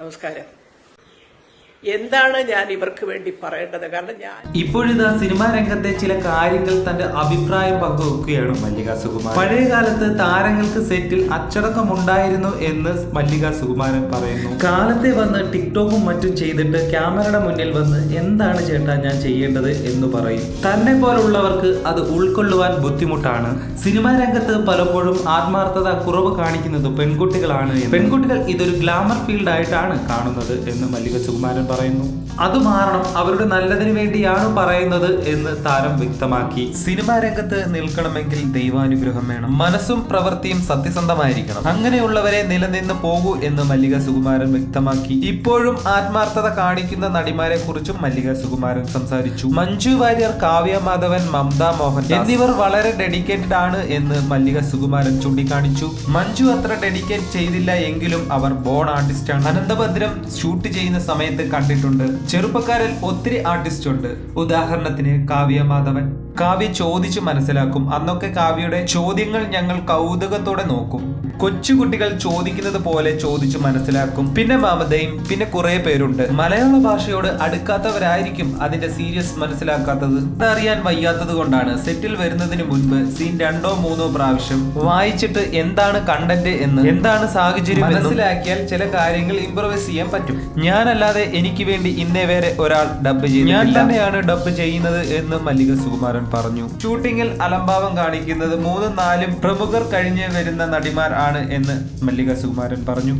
നമസ്കാരം എന്താണ് ഞാൻ ഇവർക്ക് വേണ്ടി പറയേണ്ടത്? കാരണം ഞാൻ ഇപ്പോഴിതാ സിനിമാ രംഗത്തെ ചില കാര്യങ്ങൾ തന്റെ അഭിപ്രായം പങ്കുവെക്കുകയാണ് മല്ലിക സുകുമാരൻ. പഴയ കാലത്ത് താരങ്ങൾക്ക് സെറ്റിൽ അച്ചടക്കം ഉണ്ടായിരുന്നു എന്ന് മല്ലിക സുകുമാരൻ പറയുന്നു. കാലത്തെ വന്ന് ടിക്ടോക്കും മറ്റും ചെയ്തിട്ട് ക്യാമറയുടെ മുന്നിൽ വന്ന് എന്താണ് ചേട്ടാ ഞാൻ ചെയ്യേണ്ടത് എന്ന് പറയും. തന്നെ പോലുള്ളവർക്ക് അത് ഉൾക്കൊള്ളുവാൻ ബുദ്ധിമുട്ടാണ്. സിനിമാ രംഗത്ത് പലപ്പോഴും ആത്മാർത്ഥത കുറവ് കാണിക്കുന്നത് പെൺകുട്ടികളാണ് എന്ന്. പെൺകുട്ടികൾ ഇതൊരു ഗ്ലാമർ ഫീൽഡ് ആയിട്ടാണ് കാണുന്നത് എന്ന് മല്ലിക സുകുമാരൻ പറയുന്നു. അത് മാറണം അവരുടെ നല്ലതിനു വേണ്ടിയാണ് പറയുന്നത് എന്ന് താരം വ്യക്തമാക്കി. സിനിമാ രംഗത്ത് നിൽക്കണമെങ്കിൽ ദൈവാനുഗ്രഹം വേണം. മനസ്സും പ്രവൃത്തിയും സത്യസന്ധമായിരിക്കണം. അങ്ങനെയുള്ളവരെ നിലനിന്ന് പോകൂ എന്ന് മല്ലിക സുകുമാരൻ വ്യക്തമാക്കി. ഇപ്പോഴും ആത്മാർത്ഥത കാണിക്കുന്ന നടിമാരെ കുറിച്ചും മല്ലിക സുകുമാരൻ സംസാരിച്ചു. മഞ്ജു വാര്യർ കാവ്യ മാധവൻ മമത മോഹൻ എന്നിവർ വളരെ ഡെഡിക്കേറ്റഡ് ആണ് എന്ന് മല്ലിക സുകുമാരൻ ചൂണ്ടിക്കാണിച്ചു. മഞ്ജു അത്ര ഡെഡിക്കേറ്റ് ചെയ്തില്ല എങ്കിലും അവർ ബോൺ ആർട്ടിസ്റ്റ് ആണ് അനന്തഭദ്രം ഷൂട്ട് ചെയ്യുന്ന സമയത്ത് കണ്ടിട്ടുണ്ട്. ചെറുപ്പക്കാരിൽ ഒത്തിരി ആർട്ടിസ്റ്റ് ഉണ്ട്. ഉദാഹരണത്തിന് കാവ്യ മാധവൻ കാവ്യ ചോദിച്ചു മനസ്സിലാക്കും. അന്നൊക്കെ കാവ്യയുടെ ചോദ്യങ്ങൾ ഞങ്ങൾ കൗതുകത്തോടെ നോക്കും. കൊച്ചുകുട്ടികൾ ചോദിക്കുന്നത് പോലെ ചോദിച്ചു മനസ്സിലാക്കും. പിന്നെ മമതയും പിന്നെ കുറെ പേരുണ്ട്. മലയാള ഭാഷയോട് അടുക്കാത്തവരായിരിക്കും അതിന്റെ സീരിയസ് മനസ്സിലാക്കാത്തത്. അതറിയാൻ വയ്യാത്തത് കൊണ്ടാണ് സെറ്റിൽ വരുന്നതിന് മുൻപ് സീൻ രണ്ടോ മൂന്നോ പ്രാവശ്യം വായിച്ചിട്ട് എന്താണ് കണ്ടന്റ് എന്ന് എന്താണ് സാഹചര്യം മനസ്സിലാക്കിയാൽ ചില കാര്യങ്ങൾ ഇംപ്രവൈസ് ചെയ്യാൻ പറ്റും. ഞാനല്ലാതെ എനിക്ക് വേണ്ടി ഇന്നേ വരെ ഒരാൾ ഡബ് ചെയ്യും ഞാൻ തന്നെയാണ് ഡബ് ചെയ്യുന്നത് എന്ന് മല്ലിക സുകുമാരൻ പറഞ്ഞു. ഷൂട്ടിങ്ങിൽ അലംഭാവം കാണിക്കുന്നത് മൂന്നും നാലും പ്രമുഖർ കഴിഞ്ഞ് വരുന്ന നടിമാർ ആണ് എന്ന് മല്ലിക സുകുമാരൻ പറഞ്ഞു.